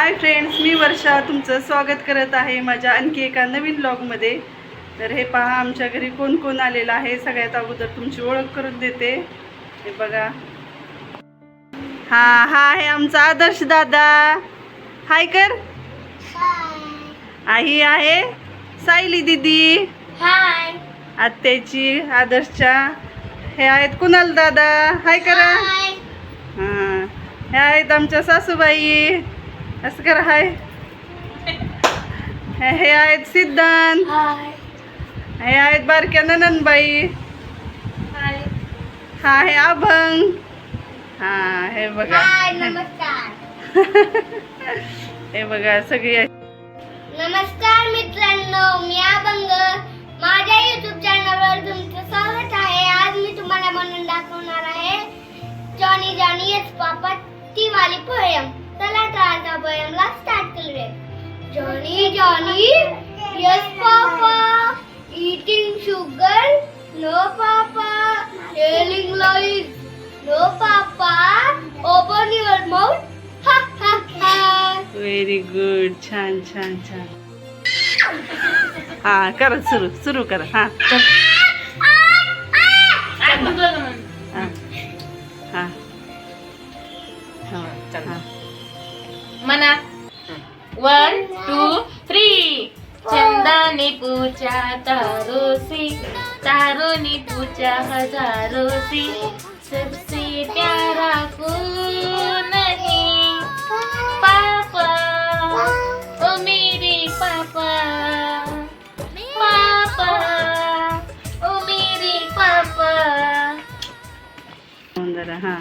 Hi friends मी वर्षा तुमचं स्वागत करत आहे माझ्या आणखी एका नवीन ब्लॉगमध्ये तर हे पहा आमच्या घरी कोण कोण आलेलं आहे सगळ्यात अगोदर तुमची ओळख करून देते. हे बघा. हा हा आहे आमचा आदर्श दादा. हाय कर. आई आहे. सायली दिदी. हाय आत्याची आदर्शच्या. हे आहेत कुणाल दादा. हाय करा. हां हे आहेत आमच्या सासूबाई. असं करा हाय. हे हे आहेत सिद्धांत. हाय. हे आहेत बारक्या नननबाई हाय. हा आहे अभंग. हा हे बघा. हाय नमस्कार. हे बघा सगळी. नमस्कार मित्रांनो मी अभंग. माझ्या युट्यूब चॅनलवर तुमचं स्वागत आहे. आज मी तुम्हाला म्हणून दाखवणार आहे जॉनी जॉनी येस पापा ती वाली पोयम चला तर आता पोयमला स्टार्ट करूया Johnny Johnny yes papa eating sugar no papa telling lies no papa open your mouth ha ha ha very good छान छान छान हा करा सुरू सुरू करा हा चल वन टू थ्री चंदाने पूजा तारोसी तारोनी पूजा हजारोसी सबसे प्यारा कौन है? पापा. ओ मेरे पापा. पापा. ओ मेरे पापा. जरा हां.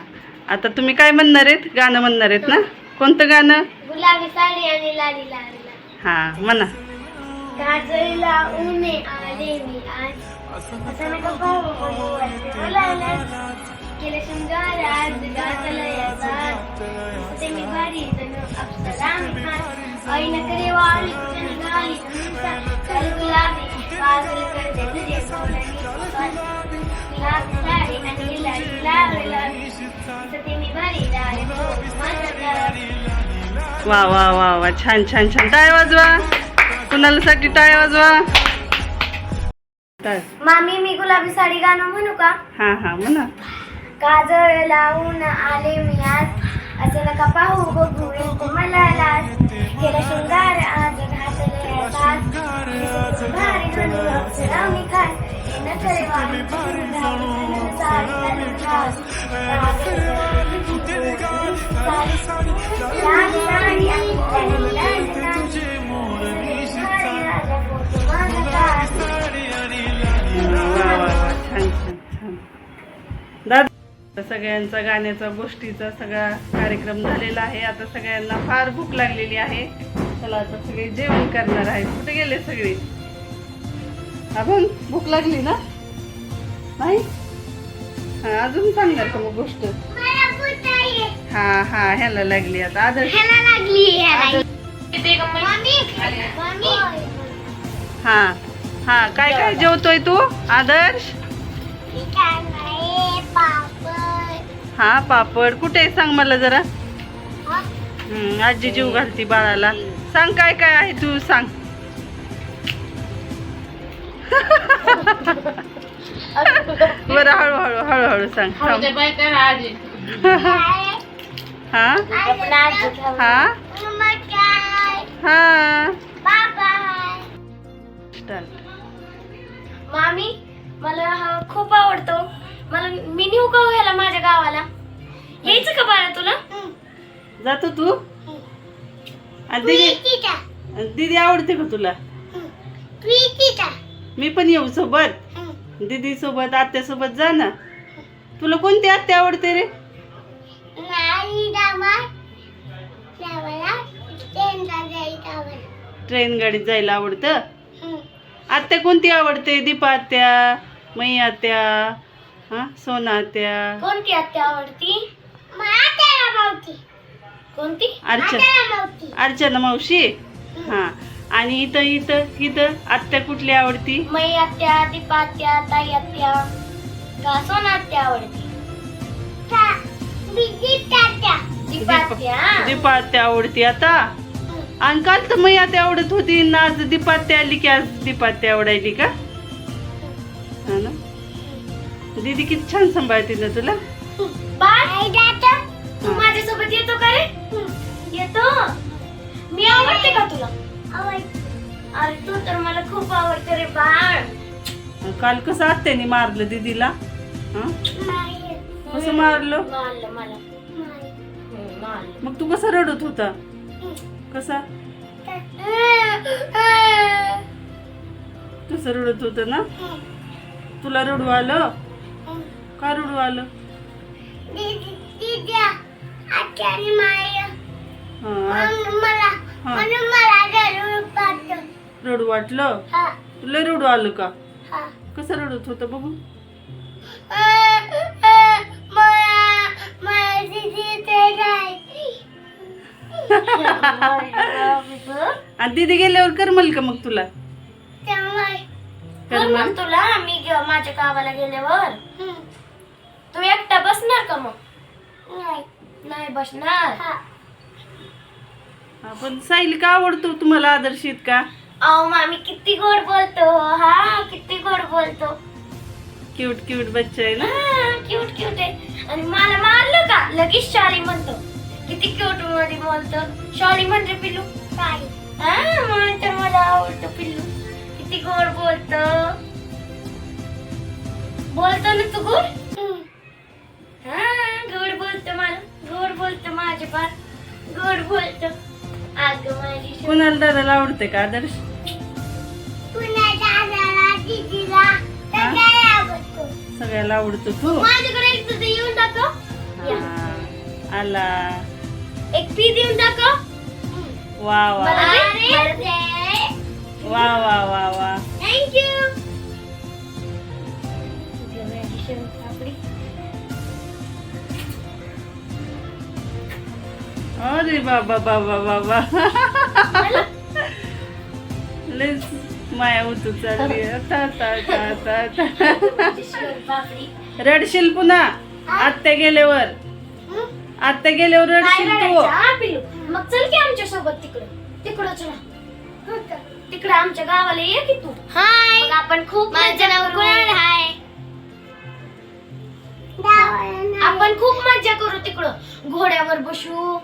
आता तुम्ही काय म्हणणार आहेत? गाणं म्हणणार आहेत ना? कोणतं गाणं? गुलाबी साडी आणि लाली लाली हा म्हणा काजळीला उने आले मी आज असं नका पाहू बघू वाटते मला ना. केलं शृंगार आज गाजलं या साथ. दिसते मी भारी जणू अप्सरा मी खास. आईनं करे वाळी तुझ्या निघाली तुमचा. काळी गुलाबी पागल करते तुझे सोडणी सुवास. गुलाबी साडी आणि लाली लाल लाल. दिसते मी भारी लाल माझं घर. वा वा वा वा. छान छान छान. टाळ्या वाजवा. कुणाला साठी टाळ्या वाजवा मामी मी गुलाबी साडी गाणं म्हणू का? हा हा म्हणा. काजळ लावून आले मी आज. असं नका पाहू बघू येतो मला लाज. केला शृंगार आज घातले भारी खास. वाणी साडी सगळ्यांचा गाण्याचा गोष्टीचा सगळा कार्यक्रम झालेला आहे. आता सगळ्यांना फार भूक लागलेली आहे. चला आता सगळे जेवण करणार आहेत. कुठे गेले सगळे? आपण भूक लागली ना? नाही? अजून सांगणार का मग गोष्ट? हा हा ह्याला लागली आता. आदर्श हा हा काय काय जेवतोय तू आदर्श? पापड. हा पापड. कुठे आहे? सांग मला जरा. हा? आजी जीव घालती बाळाला. सांग काय काय आहे तू सांग. बरं हळूहळू हळूहळू सांग. हा? हा? हा? मामी मला हा खूप आवडतो. मला मी नेऊ का हो ह्याला माझ्या गावाला. यायचं का बाळा तुला? जातो तू? आणि दीदी आणि दीदी आवडते का तुला? मी पण येऊ सोबत. दीदी सोबत आत्या सोबत जा ना. तुला कोणती आत्या आवडते रे? ट्रेन गाडीत जायला आवडतं? आत्या कोणती आवडते? दीपा आत्या मई आत्या हा? सोना आत्या. कोणती आत्या आवडती? कोणती? अर्चना. अर्चना मावशी? हा. आणि इथं इथं इथं आत्या कुठली आवडती? मै आत्या दीपा आत्या ताई आत्या का सोना आत्या आवडती? दीपा आत्या दीपा आत्या आवडती आता? आणि काल तर मी आता आवडत होती ना आज दीपात्या आली की आज दीपात्या आवडायली का? हा ना? दीदी किती छान सांभाळते ना तुला? तू माझ्यासोबत येतो का रे? येतो. मी आवडते का तुला? अरे तू तर मला खूप आवडते रे बाळ. काल कसं आत्याने मारलं दीदीला? हा? कसं मारलं? मारलं मला मग तू कसा रडत होता? कसा? तसं रडत होतं ना? तुला रडू आलं? का रडू आलं? रडू वाटलं? तुला रडू आलं का? कसं रडत होतं बघू? आणि दीदी गेल्यावर करमल का मग तुला? करमल? तुला मी माझ्या गावाला गेल्यावर. तू एकटा बसणार का मग? नाही. नाही बसणार? हा. आपण साहिल का आवडतो तुम्हाला आदर्शित का अहो मामी किती गोड बोलतो हा किती गोड बोलतो. क्यूट क्यूट बच्चा आहे ना? क्यूट क्यूट आहे. आणि मला मारलं का? लगेच शॉली म्हणतो. किती क्यूटमध्ये बोलतो. शॉली म्हणते पिल्लू काय हा म्हणून तर मला आवडतो पिल्लू. किती गोड बोलतो. बोलतो ना तू गोड? हा गोड बोलतो मला. गोड बोलतो माझे पार गोड बोलतो. अगं माझी कोणाला दादाला आवडते का आदर्श? सगळ्याला आवडतो तू. माझ्याकडे एक दूध येऊन टाको. हा, आला. एक पी देऊन टाको. वा वा. वा वा वा वा. थँक्यू अरे बाबा बाबा बाबा. लयच माया उतू चालली आता आता आता आता आता रडशील पुन्हा? आत्या गेल्यावर. आत्या गेल्यावर रडशील तू. मग चल की आमच्यासोबत तिकडे. तिकडं चला. तिकडे आमच्या गावाला ये की तू. हाय. मग आपण खूप मजा करू. हाय. आपण खूप मजा करू तिकडं. घोड्यावर बसू.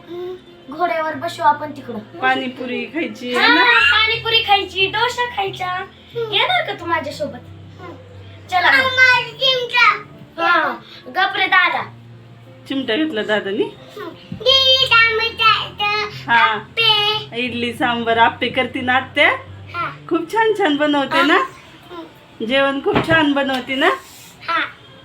घोड्यावर बसू आपण तिकडं. पाणीपुरी खायची आहे ना? पाणीपुरी खायची डोसा खायचा. येणार का तू माझ्यासोबत? चला हा गपरे दादा. चिमटा घेतला दादानी? हा. इडली सांबर आप्पे करते ना आत्या? खूप छान छान बनवते ना? जेवण खूप छान बनवते ना? हा.